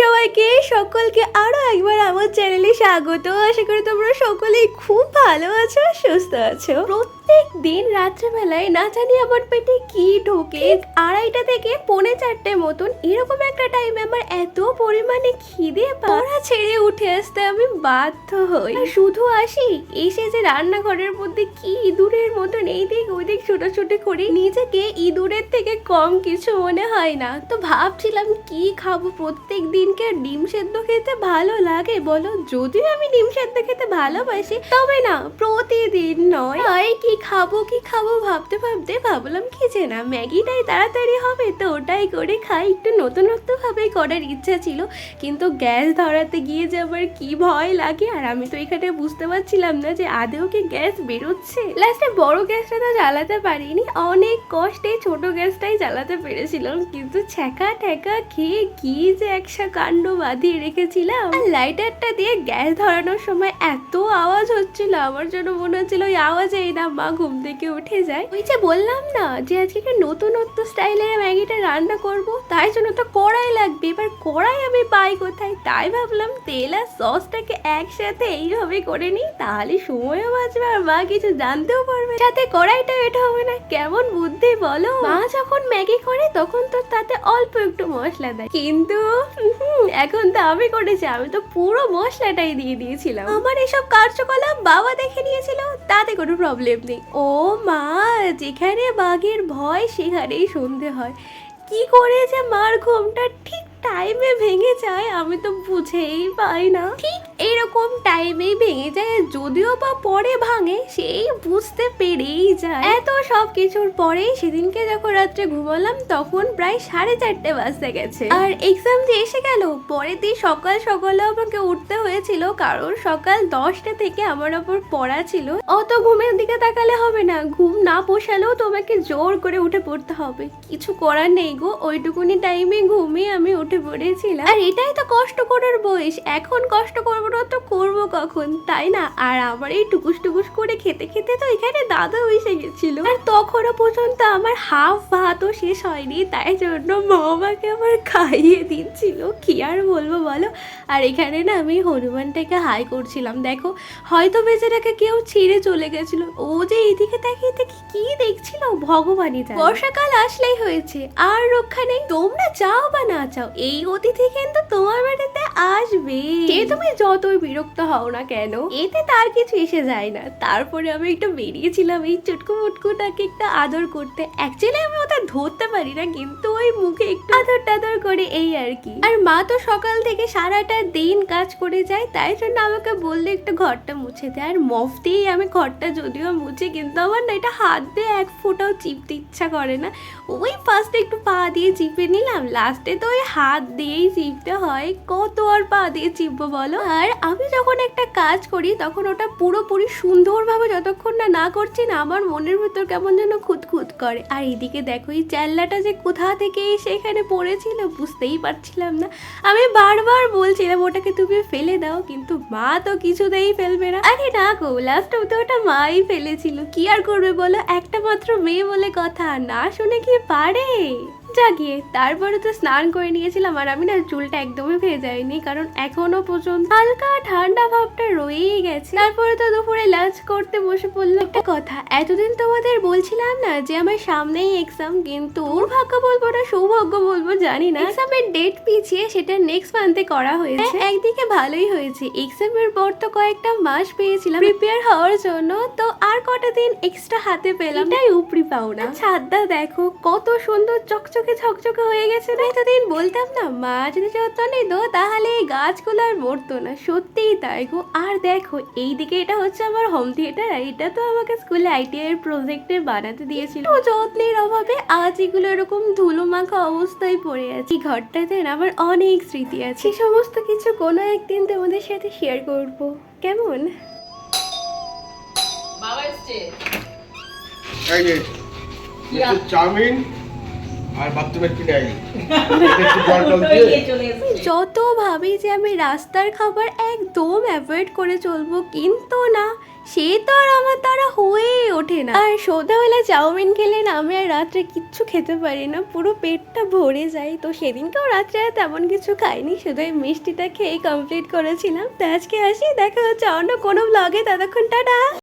সবাইকে সকলকে আরও একবার আমার চ্যানেলে স্বাগত। আশা করি তোমরা সকলেই খুব ভালো আছো সুস্থ আছো। প্রত্যেক দিন রাত্রেবেলায় না জানি আমার পেটে কি ঢোকে আড়াইটা থেকে পৌনে চারটে মতন এরকম একটা টাইমে আমার এত পরিমাণে খিদে পড়া ছেড়ে উঠে আসতে আমি বাধ্য হই। শুধু আসি এসে যে রান্নাঘরের মধ্যে কি ইঁদুরের মতন এই দিক ওই দিক ছোটাছুটি করি নিজেকে ইঁদুরের থেকে কম কিছু মনে হয় না। তো ভাবছিলাম কি খাব প্রত্যেক দিনকে ডিম সেদ্ধ খেতে ভালো লাগে বলো? যদিও আমি ডিম সেদ্ধ খেতে ভালোবাসি, তবে না, প্রতিদিন নয়। কি খাব কি খাব? ভাবতে ভাবতে ভাবলাম কি যে না, ম্যাগিটাই তাড়াতাড়ি হবে তো, ওটাই করে খাই। একটু নতুনত্ব ভাবে করার ইচ্ছা ছিল, কিন্তু গ্যাস ধরাতে গিয়ে যে আমার কি ভয় লাগে, আর আমি তো এখানে বুঝতে পারছিলাম না যে আদেও কি গ্যাস বেরোচ্ছে। লাস্টে বড় গ্যাসটা তো জ্বালাতে পারিনি, অনেক কষ্টে ছোট গ্যাসটাই জ্বালাতে পেরেছিলাম, কিন্তু ছ্যাঁকা ঠেকা খেয়ে কি যে একসা কাণ্ড বাঁধিয়ে রেখেছিলাম। আর লাইটারটা দিয়ে গ্যাস ধরানোর সময় এত আওয়াজ হচ্ছিল, আমার জন্য মনে হচ্ছিল ওই আওয়াজেই না মা ঘুম থেকে উঠে যায়। ওই যে বললাম না যে আজকে একটা নতুনত্ব স্টাইলে ম্যাগিটা রান্না করব, তাই জন্য তো কড়াই লাগবে। এবার কড়াই আমি পাই কোথায়? তাই ভাবলাম তেল আর সসটাকে একসাথে এইভাবে করে নিই, তাহলে সময়ও বাঁচবে আর মা কিছু জানতেও পারবে সাথে কড়াইটা এটা হবে না, কেমন বুদ্ধি বলো? মা যখন ম্যাগি করে, তখন তো তাতে অল্প একটু মশলা দেয়। কিন্তু এখন তো আমি করেছি, আমি তো পুরো মশলাটাই দিয়ে দিয়েছিলাম। আমার এসব কার্যকলাপ বাবা দেখে নিয়েছিল, তাতে কোনো প্রবলেম নেই। ও মা, যেখানে বাঘের ভয়, সেখানেই শুনতে হয়। কি করে যে মার ঘুমটা ঠিক টাইমে ভেঙে যায়, আমি তো বুঝেই পাই না। ঠিক এরকম টাইমেই ভেঙে যায়, যদিও বা পরে ভাঙে, সেই বুঝতে পেরেই যায়। এত সব কিছুর পরেই সেদিনকে যখন রাত্রে ঘুমালাম, তখন প্রায় সাড়ে চারটে বাজতে গেছে। আর এক্সাম যে এসে গেল, পরের দিন সকাল সকালে আমাকে উঠতে হয়েছিল, কারণ সকাল দশটা থেকে আমার ওপর পড়া ছিল। অত ঘুমের দিকে তাকালে হবে না, ঘুম না পোষালেও তোমাকে জোর করে উঠে পড়তে হবে। কিছু করার নেই গো, ওইটুকুনি টাইমে ঘুমিয়ে আমি উঠে পড়েছিলাম। আর এটাই তো কষ্ট করার বয়স, এখন কষ্ট করব না তো করব কখন, তাই না? আর আমার এই টুকুস টুকুস করে খেতে খেতে তো এখানে দাদা এসে গেছিল। আর তখনও পর্যন্ত আমার হাফ ভাতও শেষ হয়নি, তাই জন্য মা আমার খাইয়ে দিচ্ছিল। কি আর বলব বলো? আর এখানে না আমি হনুমানটাকে হাই করছিলাম, দেখো। হয়তো বেচারাকে কেউ ছিঁড়ে চলে গেছিল। ও যে এইদিকে তাকিয়ে দেখি কি দেখছিল? ভগবানই বর্ষাকাল আসলেই হয়েছে, আর রক্ষা নেই। তোমরা চাও বা না চাও, এই অতিথি কিন্তু তোমার বাড়িতে আসবে। সে তুমি যতই বিরক্ত হও না কেন, এতে তার কিছু এসে যায় না। তারপরে আমি একটু বেরিয়েছিলাম এই চুটকু মুটকুটাকে একটু আদর করতে। অ্যাকচুয়ালি আমি ওটা ধরতে পারি না, কিন্তু ওই মুখে একটু আদর টাদর করে এই আর কি। আর মা তো সকাল থেকে সারাটা দিন কাজ করে যায়, তাই জন্য আমাকে বললে একটু ঘরটা মুছে দেয় আর মফ দিয়েই আমি ঘরটা যদিও মুছে, কিন্তু আমার না এটা হাত দিয়ে এক ফোঁটাও চিপতে ইচ্ছা করে না। ওই ফার্স্টে একটু পা দিয়ে চিপে নিলাম লাস্টে তো ওই হাত দিয়েই চিপতে হয়। কত আর পা দিয়ে চিপবো বলো। আর আমি যখন একটা কাজ করি, তখন ওটা পুরোপুরি সুন্দরভাবে যতক্ষণ না না করছি না, আমার মনের ভিতর কেমন যেন খুঁতখুত করে। আর এদিকে দেখো, এই চ্যাল্লাটা যে কোথা থেকে এসে এখানে পড়েছিল বুঝতেই পারছিলাম না। আমি বারবার বলছিলাম, ওটাকে তুমি ফেলে দাও। কিন্তু মা তো কিছুতেই ফেলবে না। আরে না গো, লাস্ট তো ওটা মাই ফেলেছিল। কি আর করবে বলো? একটা মাত্র মেয়ে বলে কথা, না শুনে কি পারে? জাগিয়ে তারপরে তো স্নান করে নিয়েছিলাম আর আমি না চুলটা একদমই ভেজাইনি কারণ এখনও পর্যন্ত হালকা ঠান্ডা ভাবটা রয়েই গেছে। তারপরে তো দুপুরে লাঞ্চ করতে বসে পড়ল একটা কথা এতদিন তোমাদের বলছিলাম না যে আমার সামনেই এক্সাম কিন্তু দুর্ভাগ্য বলব না সৌভাগ্য বলব জানি না। এক্সামের ডেট পিছিয়ে সেটা নেক্সট মান্থে করা হয়েছে। একদিকে ভালোই হয়েছে। এক্সামের পর তো কয়েকটা মাস পেয়েছিলাম। প্রিপেয়ার হওয়ার জন্য তো আর কটা দিন এক্সট্রা হাতে পেলাম। এটাই উপরি পাও না ছাদটা দেখো কত সুন্দর চকচকে ঝকঝকে হয়ে গেছে না এতদিন বলতাম না মা যদি যত্ন নিত তাহলে এই গাছগুলো আর মরতো না। সত্যিই তাই গো। আর দেখো এইদিকে এটা হচ্ছে আমার হোম থিয়েটার আর এটা তো আমাকে স্কুলে আইটিআই এর প্রজেক্টে বানাতে দিয়েছিল। তো যত্নের অভাবে আজ এগুলো এরকম ধুলো মাখা অবস্থায় পড়ে আছে। ঘরটাতে না আমার অনেক স্মৃতি আছে। এই সমস্ত কিছু কোনো একদিন তোমাদের সাথে শেয়ার করব। কেমন? বাবা এসছে। এই যে একটু চাউমিন। আর একটু জল টল দিয়ে। যত ভাবি যে আমি রাস্তার খাবার একদম অ্যাভয়েড করে চলবো কিন্তু না সে তো আর আমার দ্বারা হয়ে ওঠে না। আর সন্ধ্যাবেলা চাউমিন খেলে না আমি আর রাত্রে কিচ্ছু খেতে পারি না পুরো পেটটা ভরে যায়। তো সেদিনকেও রাত্রে আর তেমন কিছু খাইনি শুধু এই মিষ্টিটা খেয়ে কমপ্লিট করেছিলাম। তো আজকে আসি দেখা হচ্ছে অন্য কোনো ব্লগে ততক্ষণ টাটা!